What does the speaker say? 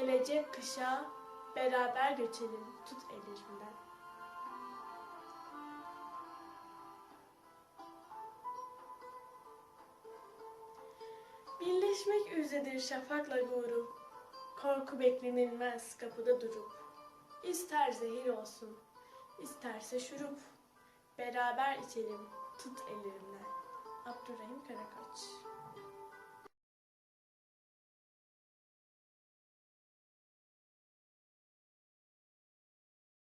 gelecek kışa, beraber göçelim tut ellerinden. Birleşmek üzeredir şafakla grup, korku beklenilmez kapıda durup. İster zehir olsun, isterse şurup, beraber içelim tut ellerimden. Abdurrahim Karakaç